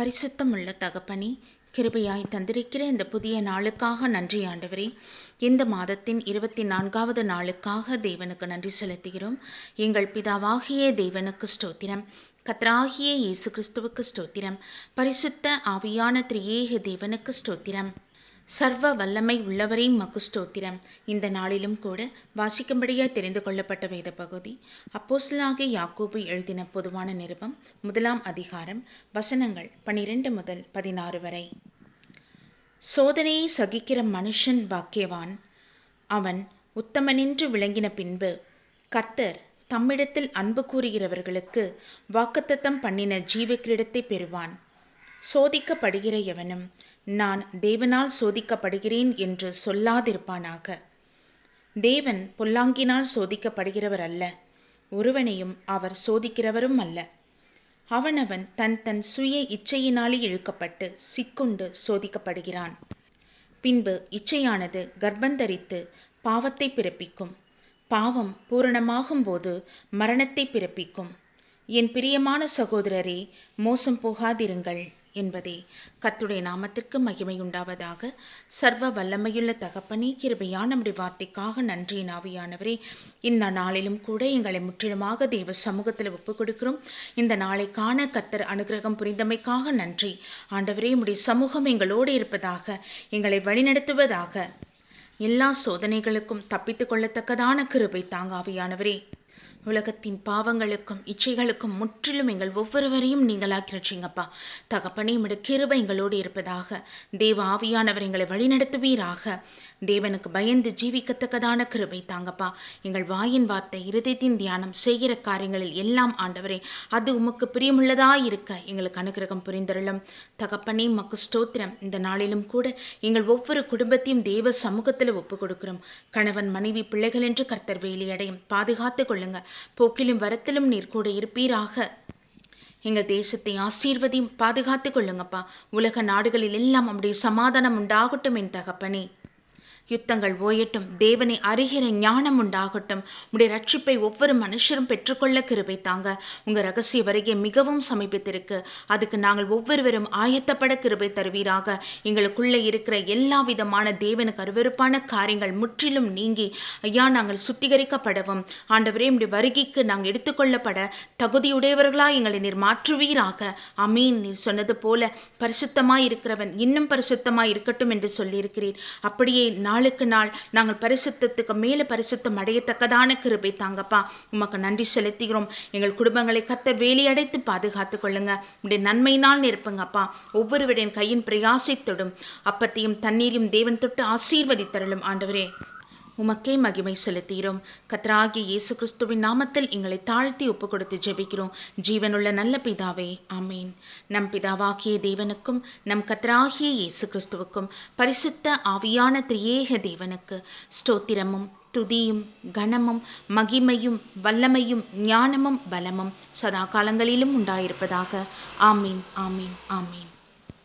பரிசுத்தமுள்ள தகப்பனே கிருபையாய் தந்திருக்கிற இந்த புதிய நாளுக்காக நன்றி ஆண்டவரே. இந்த மாதத்தின் இருபத்தி நான்காவது நாளுக்காக தேவனுக்கு நன்றி செலுத்துகிறோம். எங்கள் பிதாவாகிய தேவனுக்கு ஸ்தோத்திரம். கத்ராகிய இயேசு கிறிஸ்துவுக்கு ஸ்தோத்திரம். பரிசுத்த ஆவியான திரியேக தேவனுக்கு ஸ்தோத்திரம். சர்வ வல்லமை உள்ளவரின் மகுஸ்தோத்திரம். இந்த நாளிலும் கூட வாசிக்கும்படியாய் தெரிந்து கொள்ளப்பட்ட வேத பகுதி அப்போஸ்தலனாகிய யாக்கோபு எழுதின பொதுவான நிருபம் முதலாம் அதிகாரம் வசனங்கள் பனிரெண்டு முதல் பதினாறு வரை. சோதனையை சகிக்கிற மனுஷன் பாக்கியவான் அவன் உத்தமனின்று விளங்கின பின்பு கர்த்தர் தம்மிடத்தில் அன்பு கூறுகிறவர்களுக்கு வாக்குத்தத்தம் பண்ணின ஜீவ கிரீடத்தை பெறுவான். சோதிக்கப்படுகிற எவனும் நான் தேவனால் சோதிக்கப்படுகிறேன் என்று சொல்லாதிருப்பானாக. தேவன் பொல்லாங்கினால் சோதிக்கப்படுகிறவர் அல்ல. ஒருவனையும் அவர் சோதிக்கிறவரும் அல்ல. அவனவன் தன் தன் சுய இச்சையினாலே இழுக்கப்பட்டு சிக்குண்டு சோதிக்கப்படுகிறான். பின்பு இச்சையானது கர்ப்பந்தரித்து பாவத்தை பிறப்பிக்கும். பாவம் பூரணமாகும் போது மரணத்தை பிறப்பிக்கும். என் பிரியமான சகோதரரே மோசம் போகாதிருங்கள். என்பதே. கத்துடைய நாமத்திற்கு மகிமை உண்டாவதாக. சர்வ வல்லமையுள்ள தகப்பனே கிருபையான நம்முடைய வார்த்தைக்காக நன்றி நாவியானவரே. இந்த நாளிலும் கூட எங்களை முற்றிலுமாக தேவ சமூகத்தில் ஒப்புக் கொடுக்கிறோம் இந்த நாளை காண கத்தர் அனுகிரகம் புரிந்தமைக்காக நன்றி. ஆண்டவரே உடைய சமூகம் எங்களோடு இருப்பதாக எங்களை வழிநடத்துவதாக. எல்லா சோதனைகளுக்கும் தப்பித்து கொள்ளத்தக்கதான கிருபை தாங்காவியானவரே உலகத்தின் பாவங்களுக்கும் இச்சைகளுக்கும் முற்றிலும் எங்கள் ஒவ்வொருவரையும் நீங்களாக்கி தகப்பனையும் தகப்பனே உடைய எங்களோடு இருப்பதாக தேவ ஆவியானவர் எங்களை வழிநடத்துவீராக. தேவனுக்கு பயந்து ஜீவிக்கத்தக்கதான கிருபை தாங்கப்பா. எங்கள் வாயின் வார்த்தை இருதயத்தின் தியானம் செய்கிற காரியங்களில் எல்லாம் ஆண்டவரே அது உமக்கு பிரியமுள்ளதாக இருக்க எங்களுக்கு அனுகிரகம் புரிந்தருளும். தகப்பனே மக்கு ஸ்தோத்திரம். இந்த நாளிலும் கூட எங்கள் ஒவ்வொரு குடும்பத்தையும் தேவ சமூகத்தில் ஒப்பு கொடுக்கிறோம் கணவன் மனைவி பிள்ளைகள் என்று கர்த்தர் வேலையடையும். பாதுகாத்து கொள்ளுங்க போக்கிலும் வரத்திலும் நீர் கூட இருப்பீராக. எங்கள் தேசத்தை ஆசீர்வதியும் பாதுகாத்து கொள்ளுங்கப்பா. உலக நாடுகளில் எல்லாம் நம்முடைய சமாதானம் உண்டாகட்டும் என் தகப்பனே. யுத்தங்கள் ஓயட்டும். தேவனை அறிகிற ஞானம் உண்டாகட்டும். உடைய ரட்சிப்பை ஒவ்வொரு மனுஷரும் பெற்றுக்கொள்ள கிருபை தாங்க. உங்கள் ரகசிய வருகை மிகவும் சமீபத்திருக்கு. அதுக்கு நாங்கள் ஒவ்வொருவரும் ஆயத்தப்பட கிருபை தருவீராக. எங்களுக்குள்ளே இருக்கிற எல்லா விதமான தேவனுக்கு அருவருப்பான காரியங்கள் முற்றிலும் நீங்கி ஐயா நாங்கள் சுத்திகரிக்கப்படவும். ஆண்டவரே உடைய வருகைக்கு நாங்கள் எடுத்துக்கொள்ளப்பட தகுதியுடையவர்களாக எங்களை நீர் மாற்றுவீராக. அமீன் நீர் சொன்னது போல பரிசுத்தமாய் இருக்கிறவன் இன்னும் பரிசுத்தமாய் இருக்கட்டும் என்று சொல்லியிருக்கிறீர். அப்படியே நாள் நாளுக்கு நாள் நாங்கள் பரிசுத்தத்துக்கு மேலே பரிசுத்தம் அடையத்தக்கதான கிருபை தாங்கப்பா. உமக்கு நன்றி செலுத்துகிறோம். எங்கள் குடும்பங்களை கத்த வேலியடைத்து பாதுகாத்து கொள்ளுங்க. உடைய நன்மையினால் நிற்பங்கப்பா ஒவ்வொருவரின் கையின் பிரயாசித்தொடும் அப்பத்தையும் தண்ணீரையும் தேவன் தொட்டு ஆசீர்வதித்தரலும் ஆண்டவரே. உமக்கே மகிமை செலுத்துகிறோம் கத்ராகிய இயேசு கிறிஸ்துவின் நாமத்தில் எங்களை தாழ்த்தி ஒப்பு கொடுத்து ஜெபிக்கிறோம். ஜீவனுள்ள நல்ல பிதாவே ஆமீன். நம் பிதாவாகிய தேவனுக்கும் நம் கத்ராகிய இயேசு கிறிஸ்துவுக்கும் பரிசுத்த ஆவியான திரியேக தேவனுக்கு ஸ்தோத்திரமும் துதியும் கனமும் மகிமையும் வல்லமையும் ஞானமும் பலமும் சதா காலங்களிலும் உண்டாயிருப்பதாக. ஆமீன் ஆமீன் ஆமீன்.